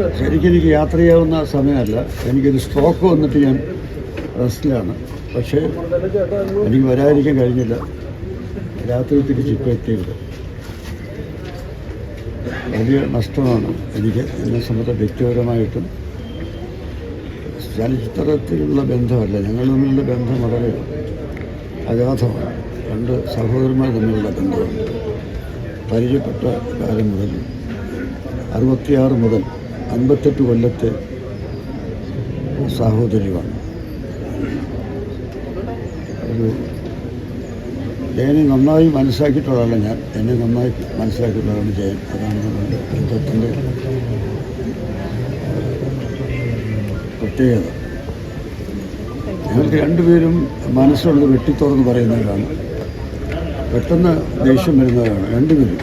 ശരിക്കും എനിക്ക് യാത്ര ചെയ്യാവുന്ന സമയമല്ല. എനിക്കൊരു സ്ട്രോക്ക് വന്നിട്ട് ഞാൻ റെസ്റ്റിലാണ്. പക്ഷേ എനിക്ക് വരാതിരിക്കാൻ കഴിഞ്ഞില്ല. രാത്രി തിരിച്ച് ഇപ്പോൾ എത്തിയത് വലിയ നഷ്ടമാണ് എനിക്ക് എന്നെ സംബന്ധിച്ച വ്യക്തിപരമായിട്ടും ചലച്ചിത്രത്തിലുള്ള ബന്ധമല്ല. ഞങ്ങൾ തമ്മിലുള്ള ബന്ധം വളരെ അഗാധമാണ്. രണ്ട് സഹോദരന്മാർ തമ്മിലുള്ള ബന്ധമാണ്. പരിചയപ്പെട്ട കാലം മുതൽ അറുപത്തിയാറ് മുതൽ അൻപത്തെട്ട് കൊല്ലത്തെ സഹോദരിയാണ് ഒരു ജയനെ നന്നായി മനസ്സിലാക്കിയിട്ടുള്ളതല്ല ഞാൻ. എന്നെ നന്നായി മനസ്സിലാക്കിയിട്ടുള്ളതാണ് ജയൻ. അതാണ് നമ്മുടെ ബന്ധത്തിന്റെ പ്രത്യേകത. ഞങ്ങൾക്ക് രണ്ടുപേരും മനസ്സുള്ളത് വെട്ടിത്തുറന്ന് പറയുന്നവരാണ്. പെട്ടെന്ന് ദേഷ്യം വരുന്നവരാണ് രണ്ടുപേരും.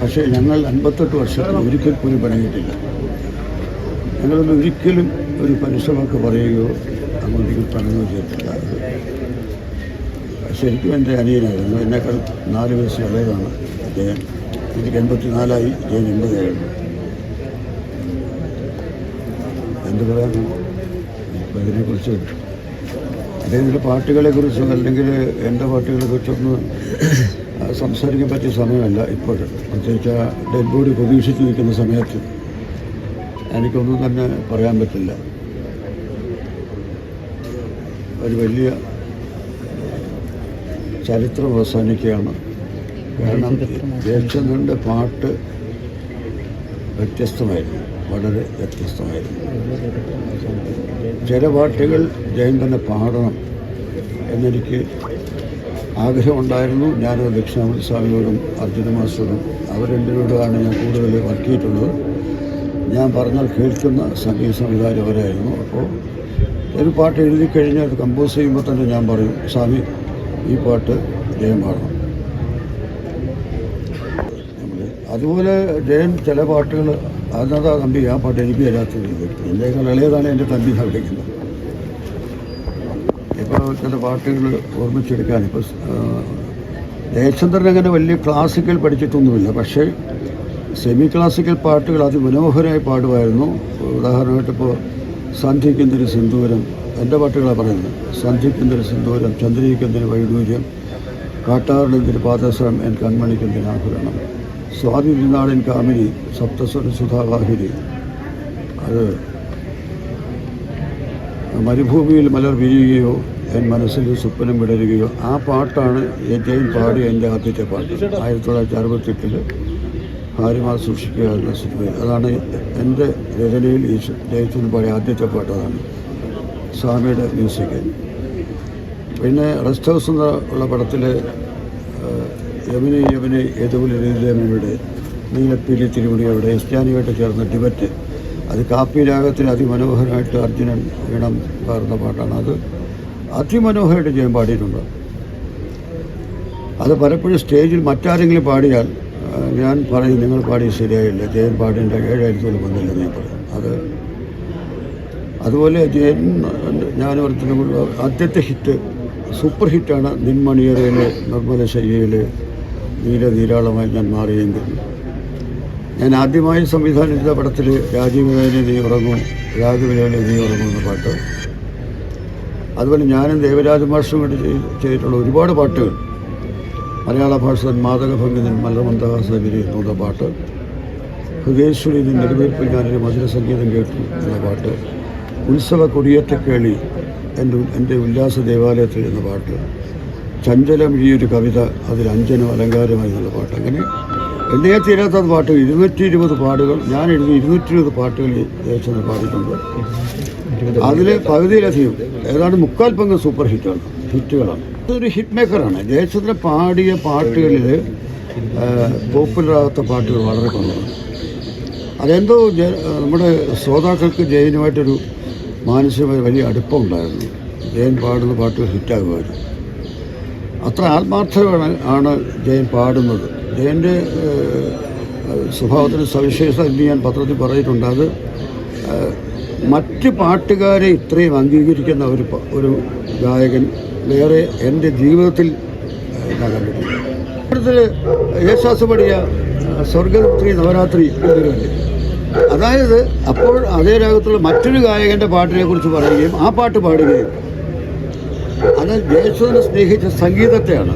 പക്ഷേ ഞങ്ങൾ അൻപത്തെട്ട് വർഷത്തിൽ ഒരിക്കൽ പോലും പിണങ്ങിയിട്ടില്ല ഞങ്ങളൊന്നും ഒരിക്കലും ഒരു പരിശ്രമമൊക്കെ പറയുകയോ അങ്ങോട്ടേക്ക് പറയുകയോ ചെയ്തിട്ടില്ല. ശരിക്കും എന്റെ അനിയനായിരുന്നു. എന്നേക്കാൾ നാല് വയസ്സ് ഇളയതാണ് അദ്ദേഹം. എനിക്ക് എൺപത്തി നാലായി ജയൻ എൺപതായിരുന്നു. എന്ത് പറയാനാണ്? ഇപ്പോൾ ഇതിനെക്കുറിച്ച് അദ്ദേഹത്തിന്റെ പാട്ടുകളെക്കുറിച്ചോ അല്ലെങ്കിൽ എന്റെ പാട്ടുകളെക്കുറിച്ചൊന്നും സംസാരിക്കാൻ പറ്റിയ സമയമല്ല ഇപ്പോൾ പ്രത്യേകിച്ച് ഡെഡ് ബോഡി പ്രതീക്ഷിച്ച് നിൽക്കുന്ന സമയത്ത് എനിക്കൊന്നും തന്നെ പറയാൻ പറ്റില്ല. ഒരു വലിയ ചരിത്രം അവസാനിക്കുകയാണ്. കാരണം ജയചന്ദ്രന്റെ പാട്ട് വ്യത്യസ്തമായിരുന്നു. വളരെ വ്യത്യസ്തമായിരുന്നു. ചില പാട്ടുകൾ ജയൻ തന്നെ പാടണം എന്നെനിക്ക് ആഗ്രഹമുണ്ടായിരുന്നു. ഞാൻ ദക്ഷിണാമൂർത്തി സ്വാമിയോടും അർജുന മാസ്റ്ററും അവർ രണ്ടുപേരോടാണ് ഞാൻ കൂടുതൽ വർക്ക് ചെയ്തിട്ടുള്ളത്. ഞാൻ പറഞ്ഞാൽ കേൾക്കുന്ന സംഗീത സംവിധാനം അവരായിരുന്നു. അപ്പോൾ ഒരു പാട്ട് എഴുതി കഴിഞ്ഞാൽ അത് കമ്പോസ് ചെയ്യുമ്പോൾ തന്നെ ഞാൻ പറയും സ്വാമി ഈ പാട്ട് ജയം പാടണം അതുപോലെ ജയം ചില പാട്ടുകൾ അതിനകത്താ തമ്പി ആ പാട്ട് എനിക്ക് തരാത്തത് എന്റെക്കാൾ ഇളയതാണ് എന്റെ തമ്പി സംഘടിക്കുന്നത് ഇപ്പോൾ ചില പാട്ടുകൾ ഓർമ്മിച്ചെടുക്കാൻ ഇപ്പോൾ ജയചന്ദ്രൻ അങ്ങനെ വലിയ ക്ലാസിക്കൽ പഠിച്ചിട്ടൊന്നുമില്ല. പക്ഷേ സെമി ക്ലാസിക്കൽ പാട്ടുകൾ അതിമനോഹരമായി പാടുമായിരുന്നു. ഉദാഹരണമായിട്ട് ഇപ്പോൾ സന്ധിക്കുന്നൊരു സിന്ദൂരം എന്റെ പാട്ടുകളാണ് പറയുന്നത്. സന്ധിക്കുന്നൊരു സിന്ദൂരം ചന്ദ്രികയ്ക്കെന്തൊരു വൈഡൂര്യം കാട്ടാറിനെന്തിന് പാദസരം എൻ കൺമണിക്കെന്തിന് ആഭരണം. സ്വാതി തിരുനാടൻ കാമിനി സപ്തസ്വര സുധാവാഹിനി. അത് മരുഭൂമിയിൽ മലർ വിരിയുകയോ എൻ മനസ്സിൽ സ്വപ്നം വിടരുകയോ ആ പാട്ടാണ് ജയൻ പാടിയ എന്റെ ആദ്യത്തെ പാട്ട്. ആയിരത്തി തൊള്ളായിരത്തി അറുപത്തെട്ടിൽ ഭാര്യമാർ സൂക്ഷിക്കുക എന്ന സിനിമയിൽ അതാണ് എന്റെ രചനയിൽ ഈശോ ജയച്ചൻ പാടിയ ആദ്യത്തെ പാട്ട് അതാണ് സ്വാമിയുടെ മ്യൂസിക്. പിന്നെ റെസ്റ്റ് ഹൗസ് എന്ന ഉള്ള പടത്തിൽ യമുനി യമുനി ഏതുപോലെ രീതിയിലമ്മയുടെ നീലപ്പീലി തിരുമണിയുടെ എസ്റ്റാനിയായിട്ട് ചേർന്ന ഡിബറ്റ് അത് കാപ്പി രാഗത്തിൽ അതിമനോഹരമായിട്ട് അർജുനൻ ഈണം പാടുന്ന പാട്ടാണ് അത്. അതിമനോഹരമായിട്ട് ഞാൻ പാടിയിട്ടുണ്ട്. അത് പലപ്പോഴും സ്റ്റേജിൽ മറ്റാരെങ്കിലും പാടിയാൽ ഞാൻ പറയും നിങ്ങൾ പാടിയ ശരിയായില്ല. ജയൻ പാടിന്റെ ഏഴായിരത്തോളം വന്നില്ല ഞാൻ പറയും. അത് അതുപോലെ ജയൻ പറഞ്ഞ ആദ്യത്തെ ഹിറ്റ് സൂപ്പർ ഹിറ്റാണ് നിൻമണിയറയിലെ നിർമ്മല ശൈലിയിൽ നീല നീരാളമായി ഞാൻ മാറിയെങ്കിൽ. ഞാൻ ആദ്യമായി സംവിധാനം ചെയ്ത പടത്തിൽ രാജീവേനെ നീ ഉറങ്ങും രാഘവേനെ നീ ഉറങ്ങും എന്ന പാട്ട്. അതുപോലെ ഞാനും ദേവരാജ മാഷും വേണ്ടി ചെയ്തിട്ടുള്ള ഒരുപാട് പാട്ടുകൾ. മലയാള ഭാഷ മാതക മലമന്ദഹാസ മലമന്ദഹാസഗിരി എന്ന പാട്ട്. ഹൃദയേശ്വരി നിൻ നെടുവേർപ്പിൽ ഞാനൊരു മധുര സംഗീതം കേട്ടു എന്ന പാട്ട്. ഉത്സവ കൊടിയേറ്റക്കേളി എന്റെ എന്റെ ഉല്ലാസ ദേവാലയത്തിൽ എന്ന പാട്ട്. ചഞ്ചലം ഈ ഒരു കവിത അതിൽ അഞ്ജനം അലങ്കാരമായി എന്നുള്ള പാട്ട്. അങ്ങനെ എന്നെ തീരാത്ത പാട്ട്. ഇരുന്നൂറ്റി ഇരുപത് പാട്ടുകൾ ഞാൻ എഴുതി ഇരുന്നൂറ്റി ഇരുപത് പാട്ടുകൾ യേശുന്ന് പാടിയിട്ടുണ്ട്. അതിൽ പകുതിയിലധികം ഏതാണ്ട് മുക്കാൽ പങ്ക് സൂപ്പർ ഹിറ്റാണ്. ഹിറ്റുകളാണ്. ഇതൊരു ഹിറ്റ് മേക്കറാണ് ജയചന്ദ്രൻ പാടിയ പാട്ടുകളിൽ പോപ്പുലറാകാത്ത പാട്ടുകൾ വളരെ കുറവാണ്. അതെന്തോ നമ്മുടെ ശ്രോതാക്കൾക്ക് ജയനുമായിട്ടൊരു മാനസികമായ വലിയ അടുപ്പമുണ്ടായിരുന്നു. ജയൻ പാടുന്ന പാട്ടുകൾ ഹിറ്റാകുമായിരുന്നു. അത്ര ആത്മാർത്ഥമാണ് ആണ് ജയൻ പാടുന്നത്. ജയന്റെ സ്വഭാവത്തിന് സവിശേഷത എന്ന് ഞാൻ പത്രത്തിൽ പറഞ്ഞിട്ടുണ്ട്. അത് മറ്റ് പാട്ടുകാരെ ഇത്രയും അംഗീകരിക്കുന്ന ഒരു ഒരു ഗായകൻ വേറെ എന്റെ ജീവിതത്തിൽ ഞാൻ കണ്ടിട്ടില്ല ഇവിടുത്തെ യേശാസ് പാടിയ സ്വർഗത്രി നവരാത്രി എന്നൊരു അതായത് അപ്പോൾ അതേ രാഗത്തുള്ള മറ്റൊരു ഗായകന്റെ പാട്ടിനെ കുറിച്ച് പറയുകയും ആ പാട്ട് പാടുകയും അത് യേശുവിനെ സ്നേഹിച്ച സംഗീതത്തെയാണ്